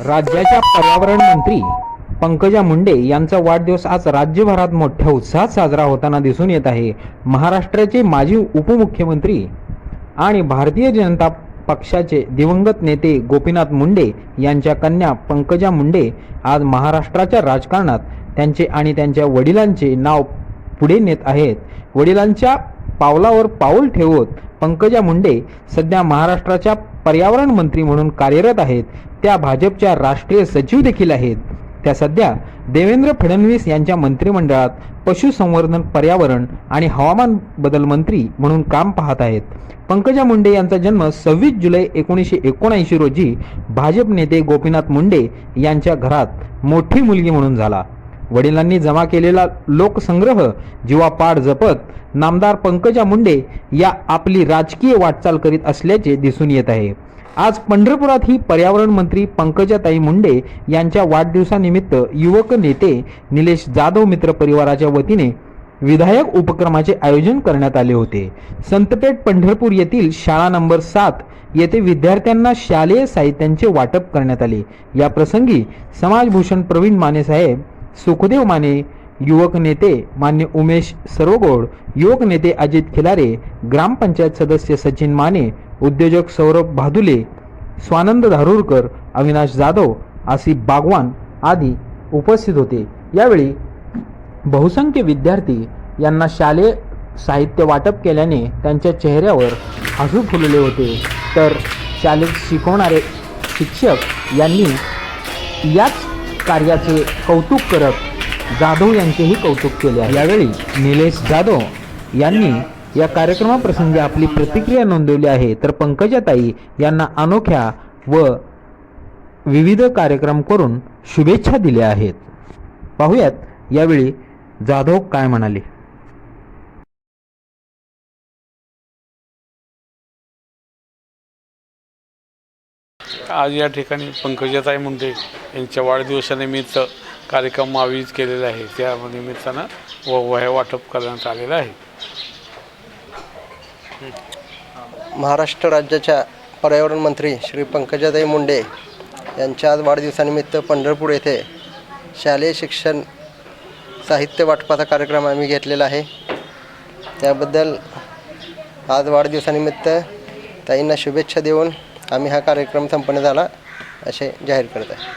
राज्याच्या पर्यावरण मंत्री पंकजा मुंडे यांचा वाढदिवस आज राज्यभरात मोठ्या उत्साहात साजरा होताना दिसून येत आहे. महाराष्ट्राचे माजी उपमुख्यमंत्री आणि भारतीय जनता पक्षाचे दिवंगत नेते गोपीनाथ मुंडे यांच्या कन्या पंकजा मुंडे आज महाराष्ट्राच्या राजकारणात त्यांचे आणि त्यांच्या वडिलांचे नाव पुढे नेत आहेत. वडिलांच्या पावलावर पाऊल ठेवत पंकजा मुंडे सध्या महाराष्ट्राच्या पर्यावरण मंत्री म्हणून कार्यरत आहेत. त्या भाजपच्या राष्ट्रीय सचिव देखील आहेत. त्या सध्या देवेंद्र फडणवीस यांच्या मंत्रिमंडळात पशुसंवर्धन पर्यावरण आणि हवामान बदल मंत्री म्हणून काम पाहत आहेत. पंकजा मुंडे यांचा जन्म सव्वीस जुलै एकोणीसशे एकोणऐंशी रोजी भाजप नेते गोपीनाथ मुंडे यांच्या घरात मोठी मुलगी म्हणून झाला. वडिलांनी जमा केलेला लोकसंग्रह जीवापाड जपत नामदार पंकजा मुंडे या आपली राजकीय वाटचाल करीत असल्याचे दिसून येत आहे. आज पंढरपुरातही पर्यावरण मंत्री पंकजाताई मुंडे यांच्या वाढदिवसानिमित्त युवक नेते निलेश जाधव मित्र परिवाराच्या वतीने विधायक उपक्रमाचे आयोजन करण्यात आले होते. संतपेठ पंढरपूर येथील शाळा नंबर सात येथे विद्यार्थ्यांना शालेय साहित्यांचे वाटप करण्यात आले. या प्रसंगी समाजभूषण प्रवीण मानेसाहेब सुखदेव माने युवक नेते मान्य उमेश सर्वगोड युवक नेते अजित खिलारे ग्रामपंचायत सदस्य सचिन माने उद्योजक सौरभ भादुले स्वानंद धारूरकर अविनाश जाधव आसिफ बागवान आदी उपस्थित होते. यावेळी बहुसंख्य विद्यार्थी यांना शालेय साहित्य वाटप केल्याने त्यांच्या चेहऱ्यावर हसू फुलले होते. तर शालेत शिकवणारे शिक्षक यांनी याच कार्याचे कौतुक करत जाधव यांचेही कौतुक केले आहे. यावेळी निलेश जाधव यांनी या कार्यक्रमाप्रसंगी आपली प्रतिक्रिया नोंदवली आहे. तर पंकजाताई यांना अनोख्या व विविध कार्यक्रम करून शुभेच्छा दिल्या आहेत. पाहुयात यावेळी जाधव काय म्हणाले? आज या ठिकाणी पंकजाताई मुंडे यांच्या वाढदिवसानिमित्त कार्यक्रम आयोजित केलेला आहे. त्या निमित्तानं व वह्या वाटप करण्यात आलेलं आहे. महाराष्ट्र राज्याच्या पर्यावरण मंत्री श्री पंकजाताई मुंडे यांच्या आज वाढदिवसानिमित्त पंढरपूर येथे शालेय शिक्षण साहित्य वाटपाचा कार्यक्रम आम्ही घेतलेला आहे. त्याबद्दल आज वाढदिवसानिमित्त ताईंना शुभेच्छा देऊन आम्ही हा कार्यक्रम संपन्न झाला असे जाहीर करत आहे.